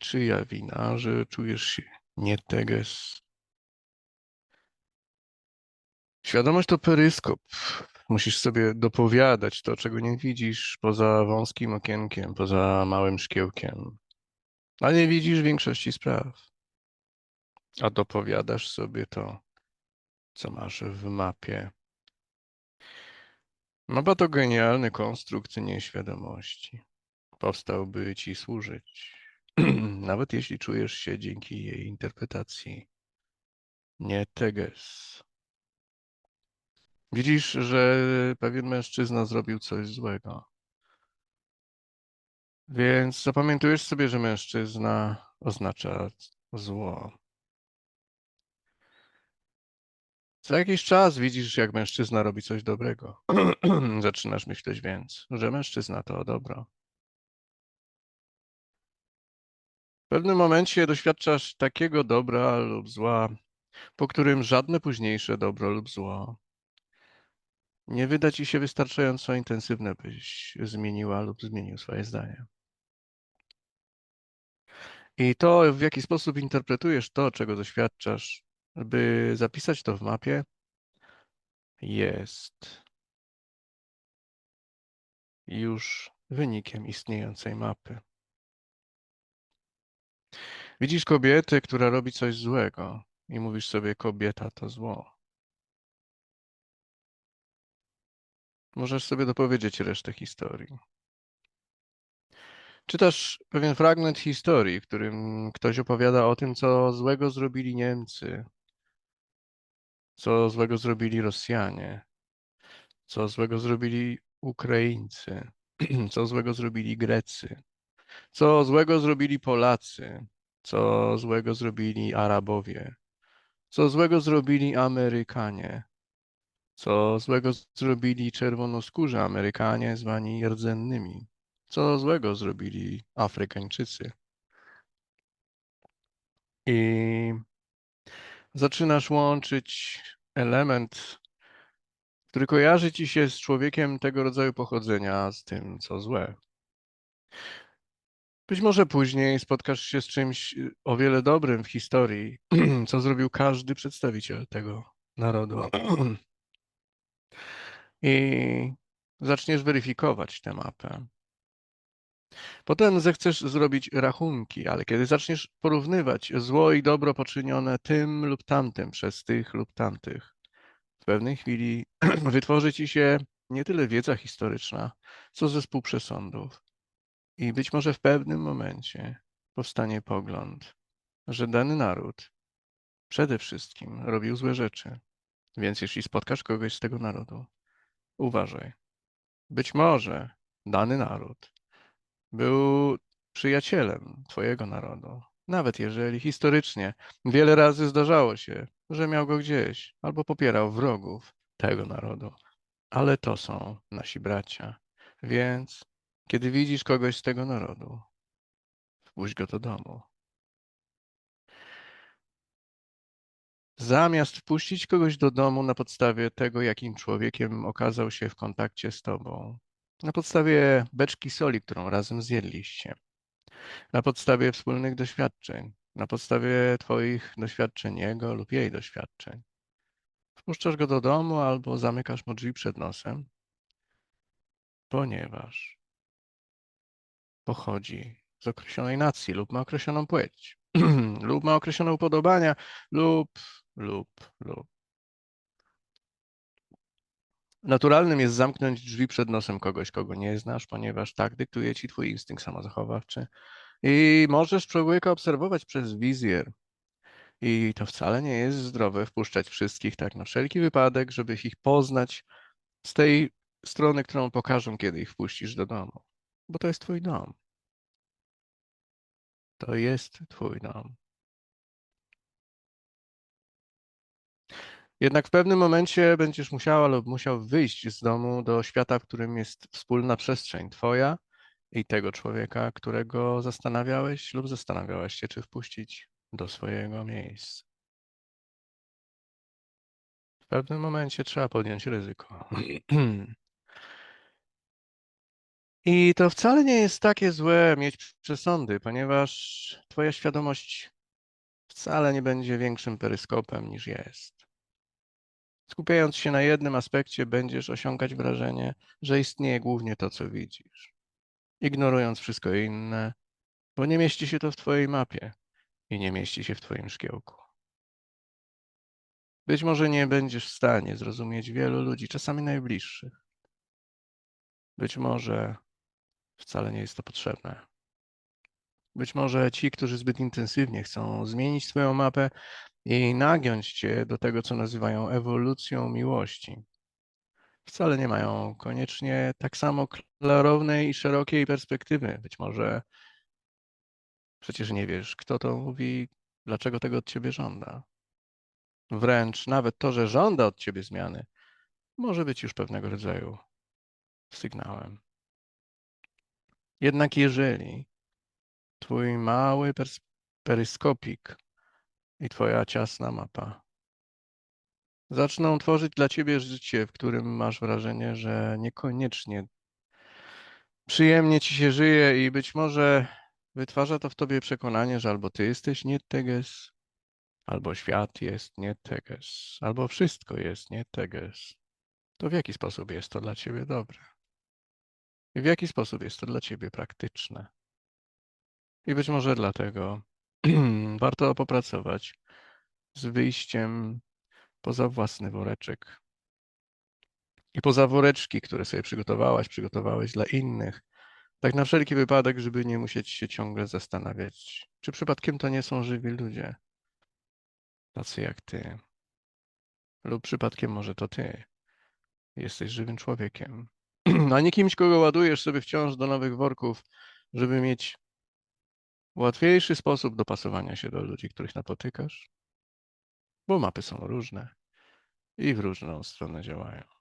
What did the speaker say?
niczyja wina, że czujesz się nie teges. Świadomość to peryskop. Musisz sobie dopowiadać to, czego nie widzisz poza wąskim okienkiem, poza małym szkiełkiem. A nie widzisz większości spraw. A dopowiadasz sobie to, co masz w mapie. Mapa to genialny konstrukt nieświadomości. Powstał, by ci służyć. Nawet jeśli czujesz się dzięki jej interpretacji. Nie teges. Widzisz, że pewien mężczyzna zrobił coś złego. Więc zapamiętujesz sobie, że mężczyzna oznacza zło. Za jakiś czas widzisz, jak mężczyzna robi coś dobrego. Zaczynasz myśleć więc, że mężczyzna to dobro. W pewnym momencie doświadczasz takiego dobra lub zła, po którym żadne późniejsze dobro lub zło nie wyda ci się wystarczająco intensywne, byś zmieniła lub zmienił swoje zdanie. I to, w jaki sposób interpretujesz to, czego doświadczasz, by zapisać to w mapie, jest już wynikiem istniejącej mapy. Widzisz kobietę, która robi coś złego i mówisz sobie, kobieta to zło. Możesz sobie dopowiedzieć resztę historii. Czytasz pewien fragment historii, w którym ktoś opowiada o tym, co złego zrobili Niemcy, co złego zrobili Rosjanie, co złego zrobili Ukraińcy, co złego zrobili Grecy, co złego zrobili Polacy, co złego zrobili Arabowie, co złego zrobili Amerykanie, co złego zrobili czerwonoskórzy Amerykanie zwani rdzennymi, co złego zrobili Afrykańczycy. I zaczynasz łączyć element, który kojarzy ci się z człowiekiem tego rodzaju pochodzenia, z tym, co złe. Być może później spotkasz się z czymś y, o wiele dobrym w historii, co zrobił każdy przedstawiciel tego narodu. I zaczniesz weryfikować tę mapę. Potem zechcesz zrobić rachunki, ale kiedy zaczniesz porównywać zło i dobro poczynione tym lub tamtym przez tych lub tamtych, w pewnej chwili wytworzy ci się nie tyle wiedza historyczna, co zespół przesądów. I być może w pewnym momencie powstanie pogląd, że dany naród przede wszystkim robił złe rzeczy. Więc jeśli spotkasz kogoś z tego narodu, uważaj. Być może dany naród był przyjacielem Twojego narodu. Nawet jeżeli historycznie wiele razy zdarzało się, że miał go gdzieś albo popierał wrogów tego narodu. Ale to są nasi bracia. Więc kiedy widzisz kogoś z tego narodu, wpuść go do domu. Zamiast wpuścić kogoś do domu na podstawie tego, jakim człowiekiem okazał się w kontakcie z tobą, na podstawie beczki soli, którą razem zjedliście, na podstawie wspólnych doświadczeń, na podstawie Twoich doświadczeń jego lub jej doświadczeń. Wpuszczasz go do domu albo zamykasz mu drzwi przed nosem, ponieważ pochodzi z określonej nacji lub ma określoną płeć, lub ma określone upodobania, lub, lub, lub. Naturalnym jest zamknąć drzwi przed nosem kogoś, kogo nie znasz, ponieważ tak dyktuje ci twój instynkt samozachowawczy. I możesz człowieka obserwować przez wizjer. I to wcale nie jest zdrowe wpuszczać wszystkich tak na wszelki wypadek, żeby ich poznać z tej strony, którą pokażą, kiedy ich wpuścisz do domu. Bo to jest twój dom. To jest twój dom. Jednak w pewnym momencie będziesz musiała lub musiał wyjść z domu do świata, w którym jest wspólna przestrzeń twoja i tego człowieka, którego zastanawiałeś lub zastanawiałaś się, czy wpuścić do swojego miejsca. W pewnym momencie trzeba podjąć ryzyko. I to wcale nie jest takie złe mieć przesądy, ponieważ twoja świadomość wcale nie będzie większym peryskopem niż jest. Skupiając się na jednym aspekcie, będziesz osiągać wrażenie, że istnieje głównie to, co widzisz, ignorując wszystko inne, bo nie mieści się to w twojej mapie i nie mieści się w twoim szkiełku. Być może nie będziesz w stanie zrozumieć wielu ludzi, czasami najbliższych. Być może wcale nie jest to potrzebne. Być może ci, którzy zbyt intensywnie chcą zmienić swoją mapę i nagiąć cię do tego, co nazywają ewolucją miłości, wcale nie mają koniecznie tak samo klarownej i szerokiej perspektywy. Być może przecież nie wiesz, kto to mówi, dlaczego tego od ciebie żąda. Wręcz nawet to, że żąda od ciebie zmiany, może być już pewnego rodzaju sygnałem. Jednak jeżeli twój mały peryskopik i twoja ciasna mapa zaczną tworzyć dla ciebie życie, w którym masz wrażenie, że niekoniecznie przyjemnie ci się żyje i być może wytwarza to w tobie przekonanie, że albo ty jesteś nie teges, albo świat jest nie teges, albo wszystko jest nie teges, to w jaki sposób jest to dla ciebie dobre? W jaki sposób jest to dla ciebie praktyczne? I być może dlatego warto popracować z wyjściem poza własny woreczek i poza woreczki, które sobie przygotowałaś, przygotowałeś dla innych. Tak na wszelki wypadek, żeby nie musieć się ciągle zastanawiać, czy przypadkiem to nie są żywi ludzie, tacy jak ty. Lub przypadkiem może to ty jesteś żywym człowiekiem, a nie kimś, kogo ładujesz sobie wciąż do nowych worków, żeby mieć łatwiejszy sposób dopasowania się do ludzi, których napotykasz, bo mapy są różne i w różną stronę działają.